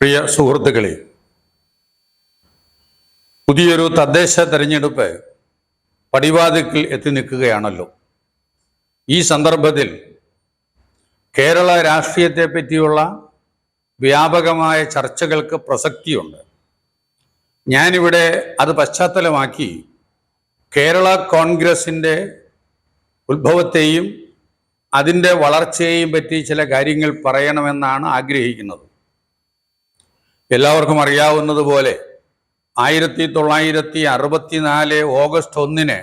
പ്രിയ സുഹൃത്തുക്കളെ പുതിയൊരു തദ്ദേശ തെരഞ്ഞെടുപ്പ് പടിവാതിക്കൽ എത്തി നിൽക്കുകയാണല്ലോ. ഈ സന്ദർഭത്തിൽ കേരള രാഷ്ട്രീയത്തെ പറ്റിയുള്ള വ്യാപകമായ ചർച്ചകൾക്ക് പ്രസക്തിയുണ്ട്. ഞാനിവിടെ അത് പശ്ചാത്തലമാക്കി കേരള കോൺഗ്രസിന്റെ ഉത്ഭവത്തെയും അതിന്റെ വളർച്ചയെയും പറ്റി ചില കാര്യങ്ങൾ പറയണമെന്നാണ് ആഗ്രഹിക്കുന്നത്. എല്ലാവർക്കും അറിയാവുന്നതുപോലെ ആയിരത്തി തൊള്ളായിരത്തി അറുപത്തിനാല് ഓഗസ്റ്റ് ഒന്നിന്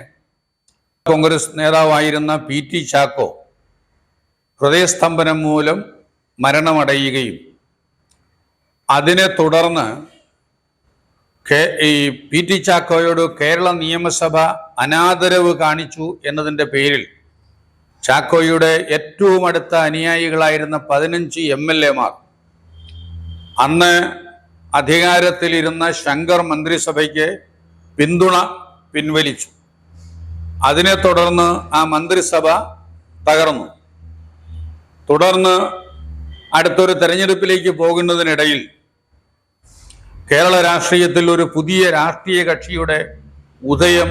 കോൺഗ്രസ് നേതാവായിരുന്ന പി ടി ചാക്കോ ഹൃദയസ്തംഭനം മൂലം മരണമടയുകയും അതിനെ തുടർന്ന് ഈ പി ടി ചാക്കോയോട് കേരള നിയമസഭ അനാദരവ് കാണിച്ചു എന്നതിന്റെ പേരിൽ ചാക്കോയുടെ ഏറ്റവും അടുത്ത അനുയായികളായിരുന്ന പതിനഞ്ച് എം എൽ എമാർ അന്ന് അധികാരത്തിലിരുന്ന ശങ്കർ മന്ത്രിസഭയ്ക്ക് പിന്തുണ പിൻവലിച്ചു. അതിനെ തുടർന്ന് ആ മന്ത്രിസഭ തകർന്നു. തുടർന്ന് അടുത്തൊരു തെരഞ്ഞെടുപ്പിലേക്ക് പോകുന്നതിനിടയിൽ കേരള രാഷ്ട്രീയത്തിൽ ഒരു പുതിയ രാഷ്ട്രീയ കക്ഷിയുടെ ഉദയം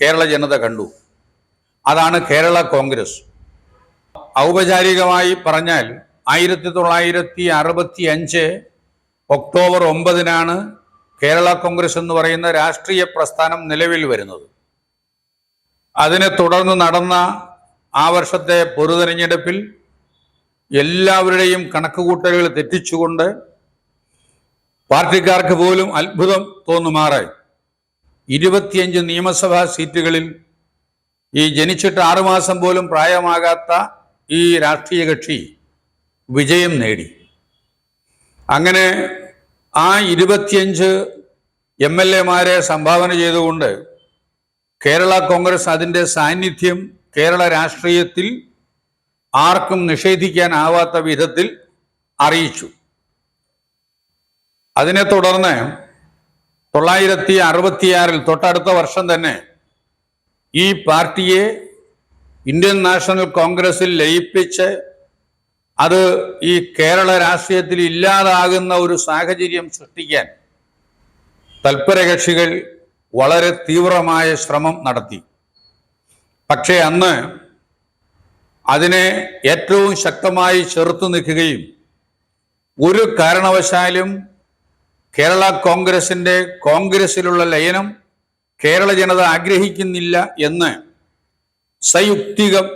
കേരള ജനത കണ്ടു. അതാണ് കേരള കോൺഗ്രസ്. ഔപചാരികമായി പറഞ്ഞാൽ ആയിരത്തി തൊള്ളായിരത്തി അറുപത്തി അഞ്ച് ഒക്ടോബർ ഒമ്പതിനാണ് കേരള കോൺഗ്രസ് എന്ന് പറയുന്ന രാഷ്ട്രീയ പ്രസ്ഥാനം നിലവിൽ വരുന്നത്. അതിനെ തുടർന്ന് നടന്ന ആ വർഷത്തെ പൊതുതെരഞ്ഞെടുപ്പിൽ എല്ലാവരുടെയും കണക്കുകൂട്ടലുകൾ തെറ്റിച്ചുകൊണ്ട് പാർട്ടിക്കാർക്ക് പോലും അത്ഭുതം തോന്നുമാറ് ഇരുപത്തിയഞ്ച് നിയമസഭാ സീറ്റുകളിൽ ഈ ജനിച്ചിട്ട് ആറുമാസം പോലും പ്രായമാകാത്ത ഈ രാഷ്ട്രീയ കക്ഷി വിജയം നേടി. അങ്ങനെ ആ ഇരുപത്തിയഞ്ച് എം എൽ എമാരെ സംഭാവന ചെയ്തുകൊണ്ട് കേരള കോൺഗ്രസ് അതിന്റെ സാന്നിധ്യം കേരള രാഷ്ട്രീയത്തിൽ ആർക്കും നിഷേധിക്കാനാവാത്ത വിധത്തിൽ അറിയിച്ചു. അതിനെ തുടർന്ന് തൊള്ളായിരത്തി അറുപത്തിയാറിൽ തൊട്ടടുത്ത വർഷം തന്നെ ഈ പാർട്ടിയെ ഇന്ത്യൻ നാഷണൽ കോൺഗ്രസിൽ ലയിപ്പിച്ച് അത് ഈ കേരള രാഷ്ട്രീയത്തിൽ ഇല്ലാതാകുന്ന ഒരു സാഹചര്യം സൃഷ്ടിക്കാൻ തൽപരകക്ഷികൾ വളരെ തീവ്രമായ ശ്രമം നടത്തി. പക്ഷേ അന്ന് അതിനെ ഏറ്റവും ശക്തമായി ചെറുത്തു നിൽക്കുകയും ഒരു കാരണവശാലും കേരള കോൺഗ്രസിന്റെ കോൺഗ്രസിലുള്ള ലയനം കേരള ജനത ആഗ്രഹിക്കുന്നില്ല എന്ന് സയുക്തികം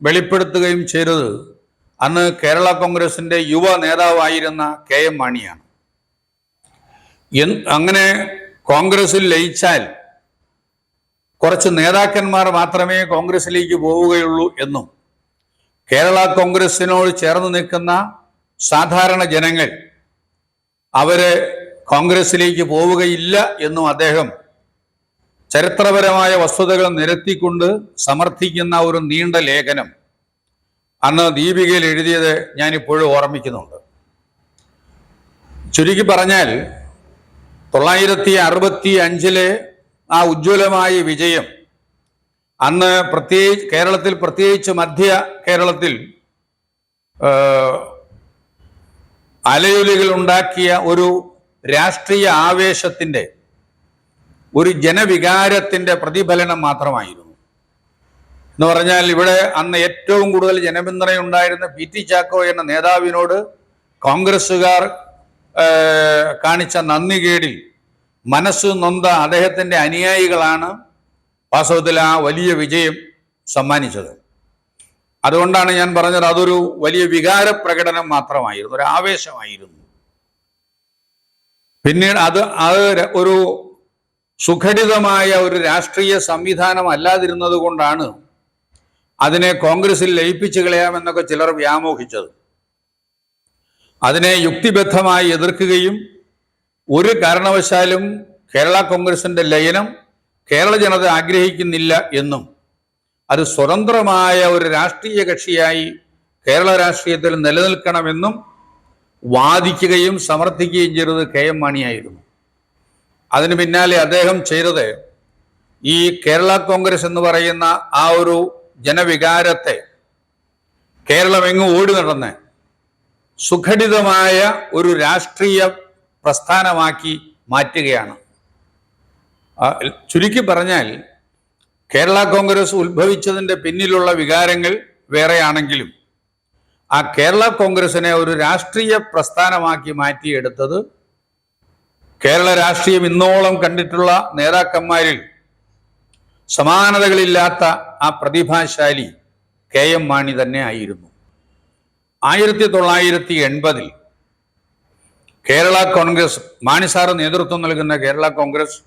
വെളിപ്പെടുത്തുകയും ചെയ്തത് അന്ന് കേരള കോൺഗ്രസിന്റെ യുവ നേതാവായിരുന്ന കെ എം മാണിയാണ്. അങ്ങനെ കോൺഗ്രസിൽ ലയിച്ചാൽ കുറച്ച് നേതാക്കന്മാർ മാത്രമേ കോൺഗ്രസിലേക്ക് പോവുകയുള്ളൂ എന്നും കേരള കോൺഗ്രസിനോട് ചേർന്ന് നിൽക്കുന്ന സാധാരണ ജനങ്ങൾ അവർ കോൺഗ്രസിലേക്ക് പോവുകയില്ല എന്നും അദ്ദേഹം ചരിത്രപരമായ വസ്തുതകൾ നിരത്തിക്കൊണ്ട് സമർത്ഥിക്കുന്ന ഒരു നീണ്ട ലേഖനം അന്ന് ദീപികയിൽ എഴുതിയത് ഞാനിപ്പോഴും ഓർമ്മിക്കുന്നുണ്ട്. ചുരുക്കി പറഞ്ഞാൽ തൊള്ളായിരത്തി അറുപത്തി അഞ്ചിലെ ആ ഉജ്ജ്വലമായ വിജയം അന്ന് പ്രത്യേകിച്ച് കേരളത്തിൽ പ്രത്യേകിച്ച് മധ്യ കേരളത്തിൽ അലയുലികൾ ഉണ്ടാക്കിയ ഒരു രാഷ്ട്രീയ ആവേശത്തിന്റെ ഒരു ജനവികാരത്തിന്റെ പ്രതിഫലനം മാത്രമായിരുന്നു. എന്ന് പറഞ്ഞാൽ ഇവിടെ അന്ന് ഏറ്റവും കൂടുതൽ ജനപിന്തുണയുണ്ടായിരുന്ന പി ടി ചാക്കോ എന്ന നേതാവിനോട് കോൺഗ്രസ്സുകാർ കാണിച്ച നന്ദികേടിൽ മനസ്സ് നൊന്ത അദ്ദേഹത്തിന്റെ അനുയായികളാണ് വാസ്തവത്തിൽ ആ വലിയ വിജയം സമ്മാനിച്ചത്. അതുകൊണ്ടാണ് ഞാൻ പറഞ്ഞത് അതൊരു വലിയ വികാര പ്രകടനം മാത്രമായിരുന്നു ഒരു ആവേശമായിരുന്നു. പിന്നീട് അത് അത് ഒരു സുഘടിതമായ ഒരു രാഷ്ട്രീയ സംവിധാനം അല്ലാതിരുന്നത് കൊണ്ടാണ് അതിനെ കോൺഗ്രസിൽ ലയിപ്പിച്ചു കളയാമെന്നൊക്കെ ചിലർ വ്യാമോഹിച്ചത്. അതിനെ യുക്തിബദ്ധമായി എതിർക്കുകയും ഒരു കാരണവശാലും കേരള കോൺഗ്രസിന്റെ ലയനം കേരള ജനത ആഗ്രഹിക്കുന്നില്ല എന്നും അത് സ്വതന്ത്രമായ ഒരു രാഷ്ട്രീയ കക്ഷിയായി കേരള രാഷ്ട്രീയത്തിൽ നിലനിൽക്കണമെന്നും വാദിക്കുകയും സമർത്ഥിക്കുകയും ചെയ്തത് കെ എം മാണിയായിരുന്നു. അതിന് പിന്നാലെ അദ്ദേഹം ചെയ്തത് ഈ കേരള കോൺഗ്രസ് എന്ന് പറയുന്ന ആ ഒരു ജനവികാരത്തെ കേരളമെങ്ങും ഓടി നടന്ന് സുഘടിതമായ ഒരു രാഷ്ട്രീയ പ്രസ്ഥാനമാക്കി മാറ്റുകയാണ്. ചുരുക്കി പറഞ്ഞാൽ കേരള കോൺഗ്രസ് ഉത്ഭവിച്ചതിന്റെ പിന്നിലുള്ള വികാരങ്ങൾ വേറെയാണെങ്കിലും ആ കേരള കോൺഗ്രസിനെ ഒരു രാഷ്ട്രീയ പ്രസ്ഥാനമാക്കി മാറ്റിയെടുത്തത് കേരള രാഷ്ട്രീയം ഇന്നോളം കണ്ടിട്ടുള്ള നേതാക്കന്മാരിൽ സമാനതകളില്ലാത്ത ആ പ്രതിഭാശാലി കെ എം മാണി തന്നെ ആയിരുന്നു. ആയിരത്തി തൊള്ളായിരത്തി എൺപതിൽ കേരള കോൺഗ്രസ് മാണി സാറ് നേതൃത്വം നൽകുന്ന കേരള കോൺഗ്രസ്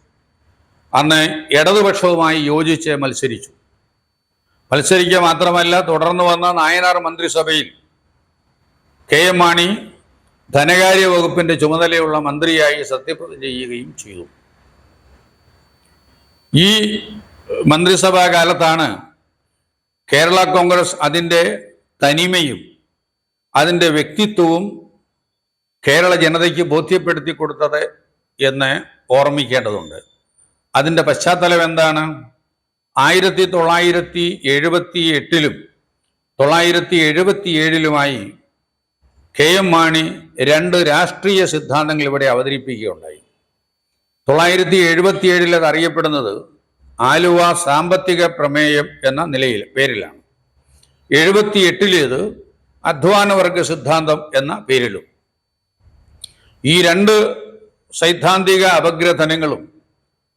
അന്ന് ഇടതുപക്ഷവുമായി യോജിച്ച് മത്സരിച്ചു. മത്സരിക്കുക മാത്രമല്ല തുടർന്ന് വന്ന നായനാർ മന്ത്രിസഭയിൽ കെ എം മാണി ധനകാര്യ വകുപ്പിന്റെ ചുമതലയുള്ള മന്ത്രിയായി സത്യപ്രതിജ്ഞ ചെയ്യുകയും ചെയ്തു. ഈ മന്ത്രിസഭാ കാലത്താണ് കേരള കോൺഗ്രസ് അതിന്റെ തനിമയും അതിന്റെ വ്യക്തിത്വവും കേരള ജനതയ്ക്ക് ബോധ്യപ്പെടുത്തി കൊടുത്തത് എന്ന് ഓർമ്മിക്കേണ്ടതുണ്ട്. അതിന്റെ പശ്ചാത്തലം എന്താണ്? ആയിരത്തി തൊള്ളായിരത്തി എഴുപത്തി എട്ടിലും തൊള്ളായിരത്തി എഴുപത്തി ഏഴിലുമായി കെ എം മാണി രണ്ട് രാഷ്ട്രീയ സിദ്ധാന്തങ്ങൾ ഇവിടെ അവതരിപ്പിക്കുകയുണ്ടായി. തൊള്ളായിരത്തി എഴുപത്തി ഏഴിൽ അത് അറിയപ്പെടുന്നത് ആലുവ സാമ്പത്തിക പ്രമേയം എന്ന നിലയിൽ പേരിലാണ്. എഴുപത്തി എട്ടിലേത് അധ്വാനവർഗ സിദ്ധാന്തം എന്ന പേരിലും. ഈ രണ്ട് സൈദ്ധാന്തിക അപഗ്രഥനങ്ങളും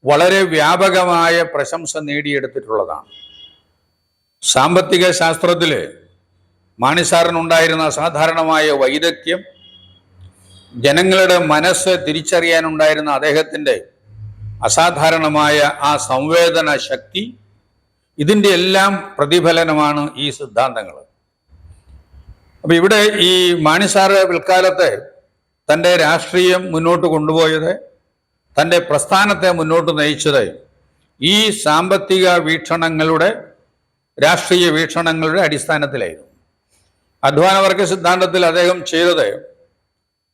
വളരെ വ്യാപകമായ പ്രശംസ നേടിയെടുത്തിട്ടുള്ളതാണ്. സാമ്പത്തിക ശാസ്ത്രത്തിൽ മാണിസാറിനുണ്ടായിരുന്ന സാധാരണമായ വൈദഗ്ധ്യം ജനങ്ങളുടെ മനസ്സ് തിരിച്ചറിയാനുണ്ടായിരുന്ന അദ്ദേഹത്തിന്റെ അസാധാരണമായ ആ സംവേദന ശക്തി ഇതിന്റെ എല്ലാം പ്രതിഫലനമാണ് ഈ സിദ്ധാന്തങ്ങൾ. അപ്പൊ ഇവിടെ ഈ മാണിസാറ് പിൽക്കാലത്തെ തന്റെ രാഷ്ട്രീയം മുന്നോട്ട് കൊണ്ടുപോയത് തന്റെ പ്രസ്ഥാനത്തെ മുന്നോട്ട് നയിച്ചത് ഈ സാമ്പത്തിക വീക്ഷണങ്ങളുടെ രാഷ്ട്രീയ വീക്ഷണങ്ങളുടെ അടിസ്ഥാനത്തിലായിരുന്നു. അധ്വാനവർഗ സിദ്ധാന്തത്തിൽ അദ്ദേഹം ചെയ്തത്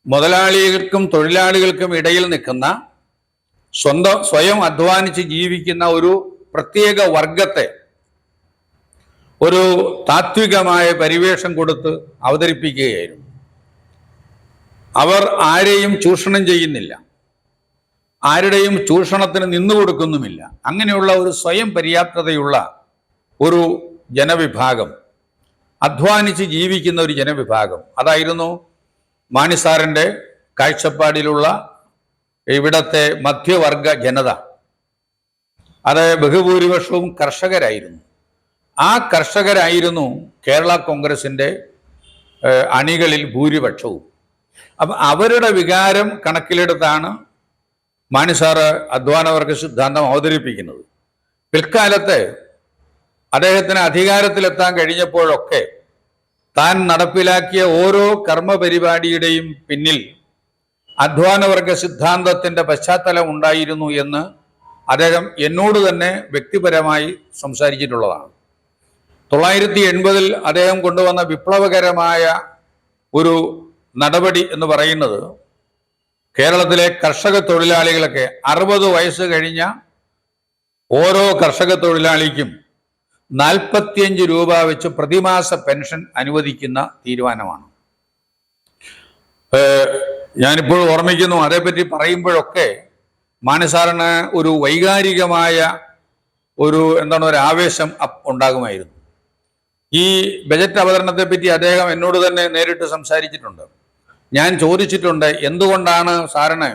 മുതലാളികൾക്കും തൊഴിലാളികൾക്കും ഇടയിൽ നിൽക്കുന്ന സ്വന്തം സ്വയം അധ്വാനിച്ച് ജീവിക്കുന്ന ഒരു പ്രത്യേക വർഗത്തെ ഒരു താത്വികമായ പരിവേഷം കൊടുത്ത് അവതരിപ്പിക്കുകയായിരുന്നു. അവർ ആരെയും ചൂഷണം ചെയ്യുന്നില്ല. ആരുടെയും ചൂഷണത്തിന് നിന്നു കൊടുക്കുന്നുമില്ല. അങ്ങനെയുള്ള ഒരു സ്വയം പര്യാപ്തതയുള്ള ഒരു ജനവിഭാഗം അധ്വാനിച്ച് ജീവിക്കുന്ന ഒരു ജനവിഭാഗം. അതായിരുന്നു മാണിസാറിന്റെ കാഴ്ചപ്പാടിലുള്ള ഇവിടത്തെ മധ്യവർഗ ജനത. അത് ബഹുഭൂരിപക്ഷവും കർഷകരായിരുന്നു. ആ കർഷകരായിരുന്നു കേരള കോൺഗ്രസിന്റെ അണികളിൽ ഭൂരിപക്ഷവും. അപ്പം അവരുടെ വികാരം കണക്കിലെടുത്താണ് മാണിസാറ് അധ്വാനവർഗ സിദ്ധാന്തം അവതരിപ്പിക്കുന്നത്. പിൽക്കാലത്ത് അദ്ദേഹത്തിന് അധികാരത്തിലെത്താൻ കഴിഞ്ഞപ്പോഴൊക്കെ താൻ നടപ്പിലാക്കിയ ഓരോ കർമ്മപരിപാടിയുടെയും പിന്നിൽ അധ്വാനവർഗ സിദ്ധാന്തത്തിന്റെ പശ്ചാത്തലം ഉണ്ടായിരുന്നു എന്ന് അദ്ദേഹം എന്നോട് തന്നെ വ്യക്തിപരമായി സംസാരിച്ചിട്ടുള്ളതാണ്. തൊള്ളായിരത്തി എൺപതിൽ അദ്ദേഹം കൊണ്ടുവന്ന വിപ്ലവകരമായ ഒരു നടപടി എന്ന് പറയുന്നത് കേരളത്തിലെ കർഷക തൊഴിലാളികളൊക്കെ അറുപത് വയസ്സ് കഴിഞ്ഞ ഓരോ കർഷക തൊഴിലാളിക്കും നാൽപ്പത്തിയഞ്ച് രൂപ വെച്ച് പ്രതിമാസ പെൻഷൻ അനുവദിക്കുന്ന തീരുമാനമാണ്. ഞാനിപ്പോൾ ഓർമ്മിക്കുന്നു അതേപ്പറ്റി പറയുമ്പോഴൊക്കെ മാനസാറിന് ഒരു വൈകാരികമായ ഒരു എന്താണ് ഒരു ആവേശം ഉണ്ടാകുമായിരുന്നു. ഈ ബജറ്റ് അവതരണത്തെ പറ്റി അദ്ദേഹം എന്നോട് തന്നെ നേരിട്ട് സംസാരിച്ചിട്ടുണ്ട്. ഞാൻ ചോദിച്ചിട്ടുണ്ട് എന്തുകൊണ്ടാണ് സാറിന്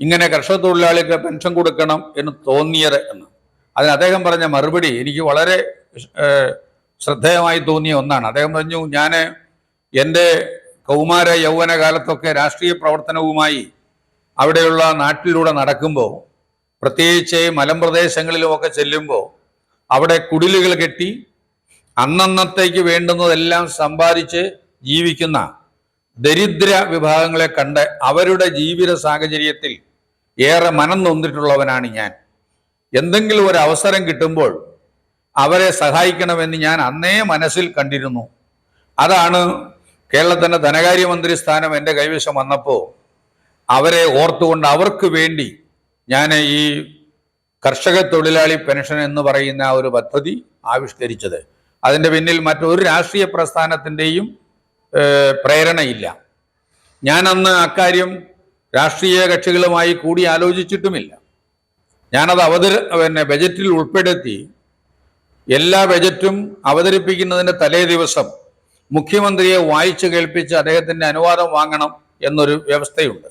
ഇങ്ങനെ കർഷക തൊഴിലാളിക്ക് പെൻഷൻ കൊടുക്കണം എന്ന് തോന്നിയത് എന്ന്. അതിന് അദ്ദേഹം പറഞ്ഞ മറുപടി എനിക്ക് വളരെ ശ്രദ്ധേയമായി തോന്നിയ ഒന്നാണ്. അദ്ദേഹം പറഞ്ഞു ഞാൻ എന്റെ കൗമാര യൗവന കാലത്തൊക്കെ രാഷ്ട്രീയ പ്രവർത്തനവുമായി അവിടെയുള്ള നാട്ടിലൂടെ നടക്കുമ്പോൾ പ്രത്യേകിച്ച് മലമ്പ്രദേശങ്ങളിലുമൊക്കെ ചെല്ലുമ്പോൾ അവിടെ കുടിലുകൾ കെട്ടി അന്നന്നത്തേക്ക് വേണ്ടുന്നതെല്ലാം സമ്പാദിച്ച് ജീവിക്കുന്ന ദരിദ്ര വിഭാഗങ്ങളെ കണ്ട് അവരുടെ ജീവിത സാഹചര്യത്തിൽ ഏറെ മനം നൊന്നിട്ടുള്ളവനാണ് ഞാൻ. എന്തെങ്കിലും ഒരു അവസരം കിട്ടുമ്പോൾ അവരെ സഹായിക്കണമെന്ന് ഞാൻ അന്നേ മനസ്സിൽ കണ്ടിരുന്നു. അതാണ് കേരളത്തിന്റെ ധനകാര്യമന്ത്രി സ്ഥാനം എന്റെ കൈവശം വന്നപ്പോൾ അവരെ ഓർത്തുകൊണ്ട് അവർക്ക് വേണ്ടി ഞാൻ ഈ കർഷക തൊഴിലാളി പെൻഷൻ എന്ന് പറയുന്ന ഒരു പദ്ധതി ആവിഷ്കരിച്ചത്. അതിന്റെ പിന്നിൽ മറ്റൊരു രാഷ്ട്രീയ പ്രസ്ഥാനത്തിന്റെയും പ്രേരണയില്ല. ഞാൻ അന്ന് അക്കാര്യം രാഷ്ട്രീയ കക്ഷികളുമായി കൂടി ആലോചിച്ചിട്ടുമില്ല. ഞാനത് അവതര പിന്നെ ബജറ്റിൽ ഉൾപ്പെടുത്തി എല്ലാ ബജറ്റും അവതരിപ്പിക്കുന്നതിന്റെ തലേ ദിവസം മുഖ്യമന്ത്രിയെ വായിച്ചു കേൾപ്പിച്ച് അദ്ദേഹത്തിന്റെ അനുവാദം വാങ്ങണം എന്നൊരു വ്യവസ്ഥയുണ്ട്.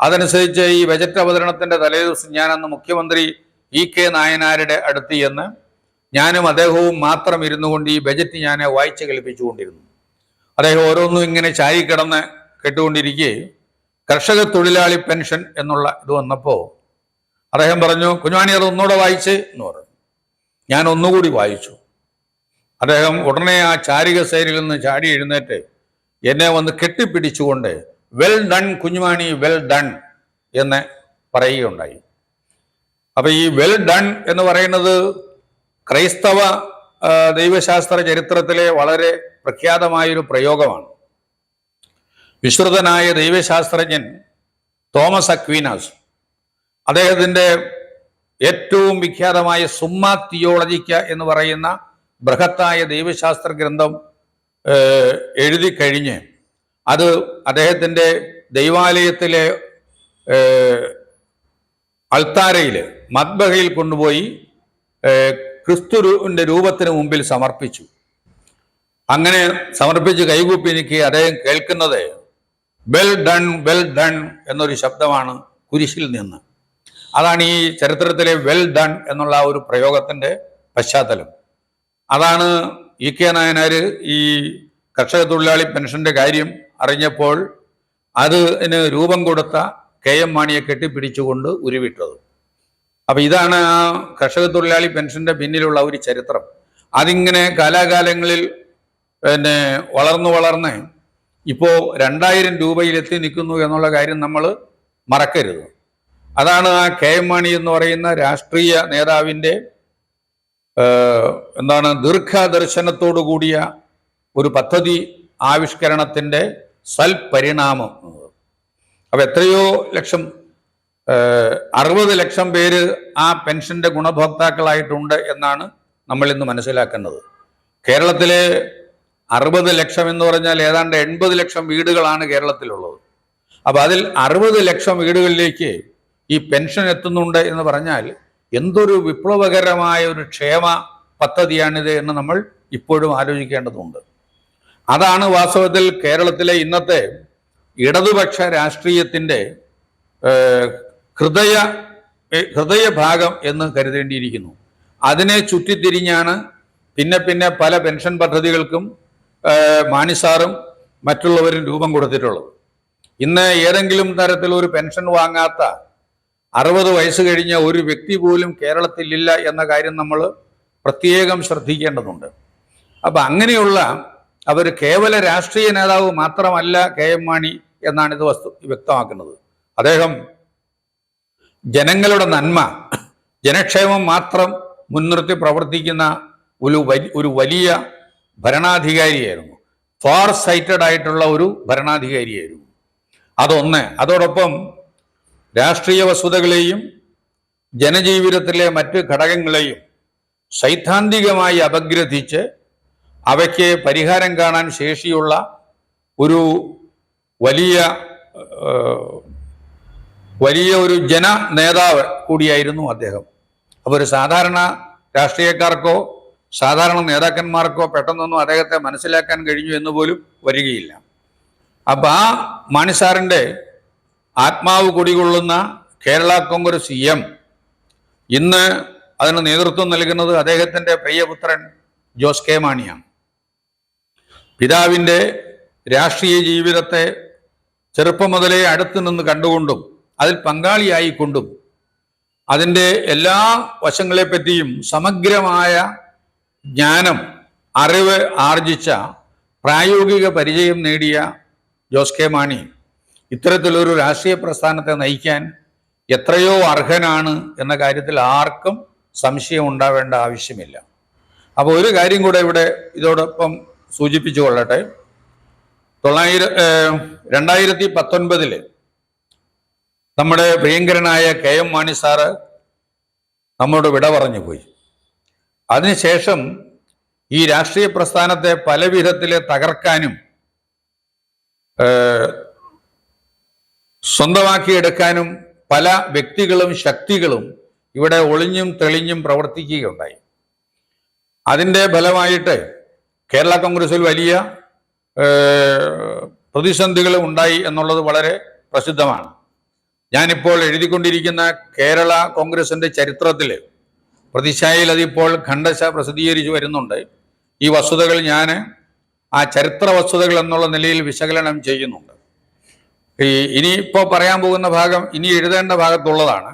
അതനുസരിച്ച് ഈ ബജറ്റ് അവതരണത്തിന്റെ തലേദിവസം ഞാൻ അന്ന് മുഖ്യമന്ത്രി ഇ കെ നായനാരുടെ അടുത്ത് ചെന്ന് ഞാനും അദ്ദേഹവും മാത്രം ഇരുന്നു കൊണ്ട് ഈ ബജറ്റ് ഞാൻ വായിച്ചു കേൾപ്പിച്ചുകൊണ്ടിരുന്നു അദ്ദേഹം ഓരോന്നും ഇങ്ങനെ ചാരി കിടന്ന് കേട്ടുകൊണ്ടിരിക്കെ കർഷക തൊഴിലാളി പെൻഷൻ എന്നുള്ള ഇത് വന്നപ്പോൾ അദ്ദേഹം പറഞ്ഞു കുഞ്ഞാണി അത് ഒന്നുകൂടെ വായിച്ച് എന്ന് പറഞ്ഞു. ഞാൻ ഒന്നുകൂടി വായിച്ചു. അദ്ദേഹം ഉടനെ ആ ചാരിക സൈനിൽ നിന്ന് ചാടി എഴുന്നേറ്റ് എന്നെ വന്ന് കെട്ടിപ്പിടിച്ചുകൊണ്ട് well done Kunjumani well done എന്ന് പറയുകയുണ്ടായി. അപ്പൊ ഈ വെൽ ഡൺ എന്ന് പറയുന്നത് ക്രൈസ്തവ ദൈവശാസ്ത്ര ചരിത്രത്തിലെ വളരെ പ്രഖ്യാതമായൊരു പ്രയോഗമാണ്. വിശ്രുതനായ ദൈവശാസ്ത്രജ്ഞൻ തോമസ് അക്വീനാസ് അദ്ദേഹത്തിന്റെ ഏറ്റവും വിഖ്യാതമായ സുമ്മ തിയോളജിക്ക എന്ന് പറയുന്ന ബൃഹത്തായ ദൈവശാസ്ത്ര ഗ്രന്ഥം എഴുതി കഴിഞ്ഞ് അത് അദ്ദേഹത്തിന്റെ ദൈവാലയത്തിലെ അൾത്താരയിൽ മദ്ബഹയിൽ കൊണ്ടുപോയി ക്രിസ്തു ക്രിസ്തുവിന്റെ രൂപത്തിന് മുമ്പിൽ സമർപ്പിച്ചു. അങ്ങനെ സമർപ്പിച്ച് കൈകൂപ്പി എനിക്ക് അദ്ദേഹം കേൾക്കുന്നത് വെൽ ഡൺ വെൽ ഡൺ എന്നൊരു ശബ്ദമാണ് കുരിശിൽ നിന്ന്. അതാണ് ഈ ചരിത്രത്തിലെ വെൽ ഡൺ എന്നുള്ള ഒരു പ്രയോഗത്തിന്റെ പശ്ചാത്തലം. അതാണ് ഇ കെ നായനാര് ഈ കർഷക തൊഴിലാളി പെൻഷന്റെ കാര്യം അറിഞ്ഞപ്പോൾ അതിന് രൂപം കൊടുത്ത കെ എം മാണിയെ കെട്ടിപ്പിടിച്ചുകൊണ്ട് ഉരുവിട്ടത്. അപ്പൊ ഇതാണ് ആ കർഷക തൊഴിലാളി പെൻഷന്റെ പിന്നിലുള്ള ഒരു ചരിത്രം. അതിങ്ങനെ കാലാകാലങ്ങളിൽ പിന്നെ വളർന്നു വളർന്ന് ഇപ്പോൾ രണ്ടായിരം രൂപയിലെത്തി നിൽക്കുന്നു എന്നുള്ള കാര്യം നമ്മൾ മറക്കരുത്. അതാണ് ആ കെ എം മാണി എന്ന് പറയുന്ന രാഷ്ട്രീയ നേതാവിന്റെ എന്താണ് ദീർഘദർശനത്തോടു കൂടിയ ഒരു പദ്ധതി ആവിഷ്കരണത്തിന്റെ സൽപരിണാമം. അപ്പോൾ എത്രയോ ലക്ഷം അറുപത് ലക്ഷം പേര് ആ പെൻഷന്റെ ഗുണഭോക്താക്കളായിട്ടുണ്ട് എന്നാണ് നമ്മൾ ഇന്ന് മനസ്സിലാക്കേണ്ടത് കേരളത്തിലെ അറുപത് ലക്ഷം എന്ന് പറഞ്ഞാൽ ഏതാണ്ട് എൺപത് ലക്ഷം വീടുകളാണ് കേരളത്തിലുള്ളത്. അപ്പോൾ അതിൽ അറുപത് ലക്ഷം വീടുകളിലേക്ക് ഈ പെൻഷൻ എത്തുന്നുണ്ട് എന്ന് പറഞ്ഞാൽ എന്തൊരു വിപ്ലവകരമായ ഒരു ക്ഷേമ പദ്ധതിയാണിത് എന്ന് നമ്മൾ ഇപ്പോഴും ആലോചിക്കേണ്ടതുണ്ട്. അതാണ് വാസ്തവത്തിൽ കേരളത്തിലെ ഇന്നത്തെ ഇടതുപക്ഷ രാഷ്ട്രീയത്തിന്റെ ഹൃദയ ഹൃദയഭാഗം എന്ന് കരുതേണ്ടിയിരിക്കുന്നു. അതിനെ ചുറ്റിത്തിരിഞ്ഞാണ് പിന്നെ പിന്നെ പല പെൻഷൻ പദ്ധതികൾക്കും മാനിസാറും മറ്റുള്ളവരും രൂപം കൊടുത്തിട്ടുള്ളത്. ഇന്ന് ഏതെങ്കിലും തരത്തിൽ ഒരു പെൻഷൻ വാങ്ങാത്ത അറുപത് വയസ്സ് കഴിഞ്ഞ ഒരു വ്യക്തി പോലും കേരളത്തിലില്ല എന്ന കാര്യം നമ്മൾ പ്രത്യേകം ശ്രദ്ധിക്കേണ്ടതുണ്ട്. അപ്പം അങ്ങനെയുള്ള അവർ കേവല രാഷ്ട്രീയ നേതാവ് മാത്രമല്ല കെ എം മാണി എന്നാണ് ഇത് വസ്തു വ്യക്തമാക്കുന്നത്. അദ്ദേഹം ജനങ്ങളുടെ നന്മ ജനക്ഷേമം മാത്രം മുൻനിർത്തി പ്രവർത്തിക്കുന്ന ഒരു വലിയ ഒരു വലിയ ഭരണാധികാരിയായിരുന്നു. ഫാർ സൈറ്റഡ് ആയിട്ടുള്ള ഒരു ഭരണാധികാരിയായിരുന്നു. അതൊന്ന്. അതോടൊപ്പം രാഷ്ട്രീയ വസ്തുതകളെയും ജനജീവിതത്തിലെ മറ്റ് ഘടകങ്ങളെയും സൈദ്ധാന്തികമായി അപഗ്രഥിച്ച് അവയ്ക്ക് പരിഹാരം കാണാൻ ശേഷിയുള്ള ഒരു വലിയ വലിയ ഒരു ജന നേതാവ് കൂടിയായിരുന്നു അദ്ദേഹം. അപ്പോൾ ഒരു സാധാരണ രാഷ്ട്രീയക്കാർക്കോ സാധാരണ നേതാക്കന്മാർക്കോ പെട്ടെന്നൊന്നും അദ്ദേഹത്തെ മനസ്സിലാക്കാൻ കഴിഞ്ഞു എന്ന് പോലും വരികയില്ല. അപ്പം ആ മാണിസാറിന്റെ ആത്മാവ് കുടികൊള്ളുന്ന കേരള കോൺഗ്രസ് എം ഇന്ന് അതിന് നേതൃത്വം നൽകുന്നത് അദ്ദേഹത്തിന്റെ പ്രിയപുത്രൻ ജോസ് കെ മാണിയാണ്. പിതാവിന്റെ രാഷ്ട്രീയ ജീവിതത്തെ ചെറുപ്പം മുതലേ അടുത്തു നിന്ന് കണ്ടുകൊണ്ടും അതിൽ പങ്കാളിയായിക്കൊണ്ടും അതിന്റെ എല്ലാ വശങ്ങളെപ്പറ്റിയും സമഗ്രമായ ജ്ഞാനം അറിവ് ആർജിച്ച പ്രായോഗിക പരിചയം നേടിയ ജോസ് കെ മാണി. ഇത്തരത്തിലൊരു രാഷ്ട്രീയ പ്രസ്ഥാനത്തെ നയിക്കാൻ എത്രയോ അർഹനാണ് എന്ന കാര്യത്തിൽ ആർക്കും സംശയം ഉണ്ടാവേണ്ട ആവശ്യമില്ല. അപ്പോൾ ഒരു കാര്യം കൂടെ ഇവിടെ ഇതോടൊപ്പം സൂചിപ്പിച്ചു കൊള്ളട്ടെ. തൊള്ളായിര രണ്ടായിരത്തി പത്തൊൻപതിൽ നമ്മുടെ പ്രിയങ്കരനായ കെ എം മാണി സാറ് നമ്മോട് വിട പറഞ്ഞു പോയി. അതിനുശേഷം ഈ രാഷ്ട്രീയ പ്രസ്ഥാനത്തെ പല വിധത്തിലെ തകർക്കാനും സ്വന്തമാക്കിയെടുക്കാനും പല വ്യക്തികളും ശക്തികളും ഇവിടെ ഒളിഞ്ഞും തെളിഞ്ഞും പ്രവർത്തിക്കുകയുണ്ടായി. അതിന്റെ ഫലമായിട്ട് കേരള കോൺഗ്രസിൽ വലിയ പ്രതിസന്ധികൾ ഉണ്ടായി എന്നുള്ളത് വളരെ പ്രസിദ്ധമാണ്. ഞാനിപ്പോൾ എഴുതിക്കൊണ്ടിരിക്കുന്ന കേരള കോൺഗ്രസിന്റെ ചരിത്രത്തിൽ പ്രതിശായിൽ അതിപ്പോൾ ഖണ്ഡശ പ്രസിദ്ധീകരിച്ചു വരുന്നുണ്ട്. ഈ വസ്തുതകൾ ഞാൻ ആ ചരിത്ര വസ്തുതകൾ എന്നുള്ള നിലയിൽ വിശകലനം ചെയ്യുന്നുണ്ട്. ഈ ഇനിയിപ്പോൾ പറയാൻ പോകുന്ന ഭാഗം ഇനി എഴുതേണ്ട ഭാഗത്തുള്ളതാണ്.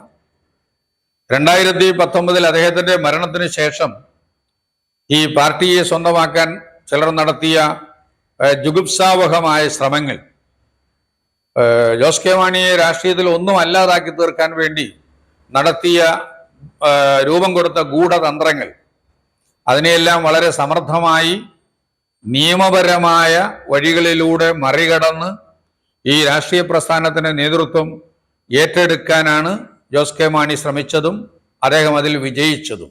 രണ്ടായിരത്തി പത്തൊമ്പതിൽ അദ്ദേഹത്തിന്റെ മരണത്തിന് ശേഷം ഈ പാർട്ടിയെ സ്വന്തമാക്കാൻ ചിലർ നടത്തിയ ജുഗുപ്സാവഹമായ ശ്രമങ്ങൾ ജോസ് കെ മാണിയെ രാഷ്ട്രീയത്തിൽ ഒന്നും അല്ലാതാക്കി തീർക്കാൻ വേണ്ടി നടത്തിയ രൂപം കൊടുത്ത ഗൂഢതന്ത്രങ്ങൾ അതിനെയെല്ലാം വളരെ സമർത്ഥമായി നിയമപരമായ വഴികളിലൂടെ മറികടന്ന് ഈ രാഷ്ട്രീയ പ്രസ്ഥാനത്തിന് നേതൃത്വം ഏറ്റെടുക്കാനാണ് ജോസ് കെ മാണി ശ്രമിച്ചതും അദ്ദേഹം അതിൽ വിജയിച്ചതും.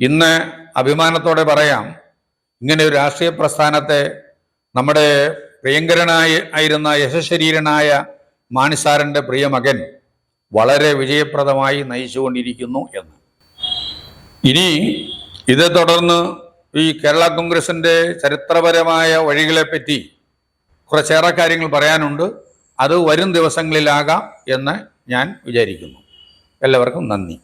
ഇന്ന് അഭിമാനത്തോടെ പറയാം ഇങ്ങനെ ഒരു രാഷ്ട്രീയ പ്രസ്ഥാനത്തെ നമ്മുടെ പ്രിയങ്കരനായ ആയിരുന്ന യശശരീരനായ മാണിസാരന്റെ പ്രിയ മകൻ വളരെ വിജയപ്രദമായി നയിച്ചുകൊണ്ടിരിക്കുന്നു എന്ന്. ഇനി ഇതേ തുടർന്ന് ഈ കേരള കോൺഗ്രസിന്റെ ചരിത്രപരമായ വഴികളെപ്പറ്റി കുറച്ചേറെ കാര്യങ്ങൾ പറയാനുണ്ട്. അത് വരും ദിവസങ്ങളിലാകാം എന്ന് ഞാൻ വിചാരിക്കുന്നു. എല്ലാവർക്കും നന്ദി.